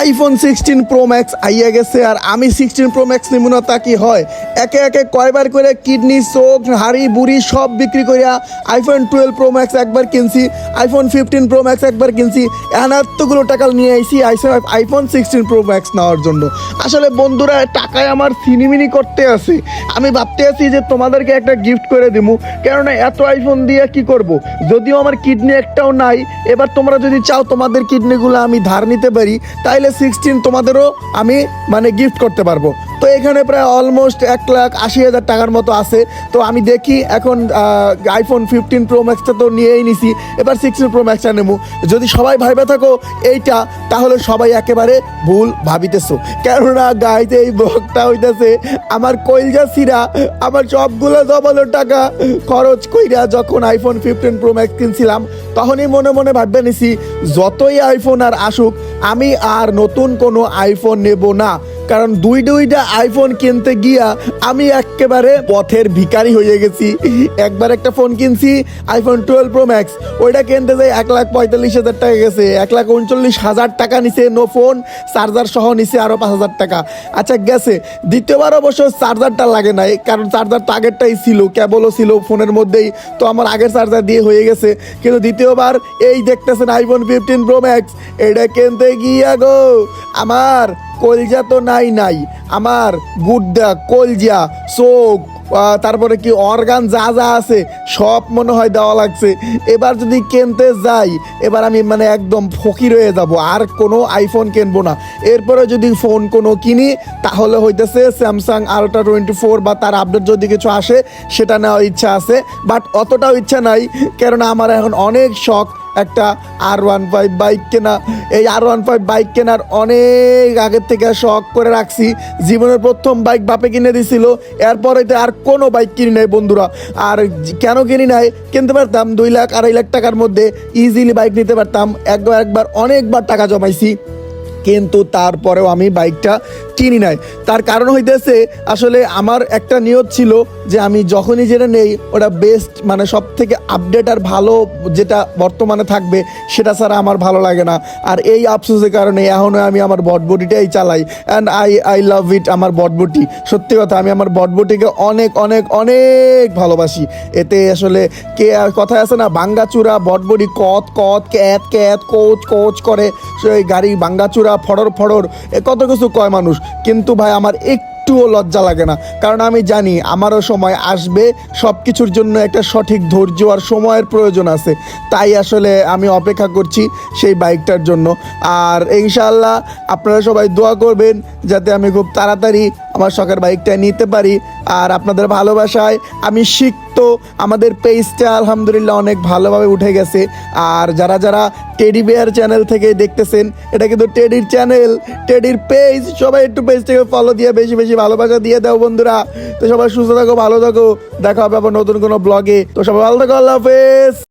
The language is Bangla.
আইফোন সিক্সটিন প্রো ম্যাক্স আইয়া গেছে আর আমি সিক্সটিন প্রো ম্যাক্স নিব না তা কি হয়? একে একে কয়বার করে কিডনি, চোখ, হাড়ি, বুড়ি সব বিক্রি করিয়া আইফোন টুয়েলভ প্রো ম্যাক্স একবার কিনছি আইফোন ফিফটিন প্রো ম্যাক্স একবার কিনছি এতগুলো টাকা নিয়ে আইছি আইফোন সিক্সটিন প্রো ম্যাক্স নেওয়ার জন্য। আসলে বন্ধুরা টাকায় আমার সিনিমিনি করতে আছে। আমি ভাবতে আছি যে তোমাদেরকে একটা গিফট করে দিবো কেননা এত আইফোন দিয়ে কি করব? যদিও আমার কিডনি একটাও নাই, এবার তোমরা যদি চাও তোমাদের কিডনিগুলো আমি ধার নিতে পারি, তাইলে সিক্সটিন তোমাদেরও আমি মানে গিফট করতে পারব। তো এখানে প্রায় অলমোস্ট এক লাখ আশি হাজার টাকার মতো আছে। তো আমি দেখি এখন আইফোন ফিফটিন প্রো ম্যাক্সটা তো নিয়েই নিছি। এবার সিক্সটিন প্রো ম্যাক্সটা নেব। যদি সবাই ভাইবে থাকো, এইটা তাহলে সবাই একেবারে ভুল ভাবিতেছো। কেননা গাইতে এই বকটা হইতেছে আমার কইলজা সিরা, আমার সবগুলো ডবল টাকা খরচ কইরা যখন আইফোন ফিফটিন প্রো ম্যাক্স কিনছিলাম, তখনই মনে মনে ভাববে নিছি, যতই আইফোন আর আসুক, আমি আর নতুন কোনো আইফোন নেব না। কারণ দুই দুইটা আইফোন কিনতে গিয়া আমি একেবারে পথের ভিখারি হয়ে গেছি। একবার একটা ফোন কিনছি আইফোন টুয়েলভ প্রো ম্যাক্স ওইটা কিনতে যাই এক লাখ পঁয়তাল্লিশ হাজার টাকা গেছে। এক লাখ উনচল্লিশ হাজার টাকা নিছে নো ফোন চার্জার সহ নিছে আরও পাঁচ হাজার টাকা। আচ্ছা গেছে। দ্বিতীয়বার অবশ্য চার্জারটা লাগে নাই, কারণ চার্জার তো আগেরটাই ছিল কেবলও ছিল ফোনের মধ্যেই, তো আমার আগের চার্জার দিয়ে হয়ে গেছে। কিন্তু দ্বিতীয়বার এই দেখতেছেন আইফোন ফিফটিন প্রো ম্যাক্স এটা কিনতে গিয়া গো, আমার কলজা তো নাই নাই। আমার গুড্ডা, কলজা, চোখ তারপরে কি অর্গান যা যা আছে, সব মনে হয় দেওয়া লাগছে। এবার যদি কিনতে যাই, এবার আমি মানে একদম ফকির হয়ে যাব, আর কোনো আইফোন কিনবো না। এরপরে যদি ফোন কোনো কিনি, তাহলে হইতেছে স্যামসাং আলট্রা টোয়েন্টি ফোর বা তার আপডেট যদি কিছু আসে, সেটা নেওয়ার ইচ্ছা আছে। বাট অতটাও ইচ্ছা নাই, কেননা আমার এখন অনেক শখ। একটা আর ওয়ান ফাইভ বাইক কেনা। এই আর ওয়ান ফাইভ বাইক কেনার অনেক আগের থেকে শখ করে রাখছি। জীবনের প্রথম বাইক বাপে কিনে দিছিল। এরপরে তো আর কোনো বাইক কিনি নাই বন্ধুরা। আর কেন কিনি নাই? কিনতে পারতাম দুই লাখ, আড়াই লাখ টাকার মধ্যে ইজিলি বাইক নিতে পারতাম। একবার একবার অনেকবার টাকা জমাইছি। কিন্তু তারপরেও আমি বাইকটা কিনি নাই। তার কারণ হইতেছে, আসলে আমার একটা নিয়ত ছিল যে আমি যখনই যেটা নেই, ওটা বেস্ট মানে সব থেকে আপডেট আর ভালো যেটা বর্তমানে থাকবে, সেটা ছাড়া আমার ভালো লাগে না। আর এই আফসোসের কারণে এখনও আমি আমার বটবটিটাই চালাই। And I I love it আমার বটবটি সত্যি কথা, আমি আমার বটবটিকে অনেক অনেক অনেক ভালোবাসি। এতে আসলে কে কথায় আছে না বাঙ্গাচুরা বটবটি কত কত, ক্যাত ক্যাত, কোচ কোচ করে। গাড়ি ভাঙ্গাচুরা, ফড়র ফড়র, এ কত কিছু কয় মানুষ। কিন্তু ভাই, আমার একটুও লজ্জা লাগে না। কারণ আমি জানি, আমারও সময় আসবে সব কিছুর জন্য একটা সঠিক ধৈর্য আর সময়ের প্রয়োজন আছে। তাই আসলে আমি অপেক্ষা করছি সেই বাইকটার জন্য। আর ইনশাল্লাহ আপনারা সবাই দোয়া করবেন, যাতে আমি খুব তাড়াতাড়ি আমার শখের বাইকটা নিতে পারি আর আপনাদের ভালোবাসায় আমি শিখত আমাদের পেজটা আলহামদুলিল্লাহ অনেক ভালোভাবে উঠে গেছে। আর যারা যারা টেডি বেয়ার চ্যানেল থেকে দেখতেছেন, এটা কিন্তু টেডির চ্যানেল টেডির পেজ সবাই একটু পেজটাকে ফলো দিয়ে বেশি বেশি ভালোবাসা দিয়ে দাও বন্ধুরা। তো সবাই সুস্থ থাকো, ভালো থাকো। দেখা হবে আবার নতুন কোনো ব্লগে তো সবাই ভালো থাকো, আল্লাহ হাফেজ।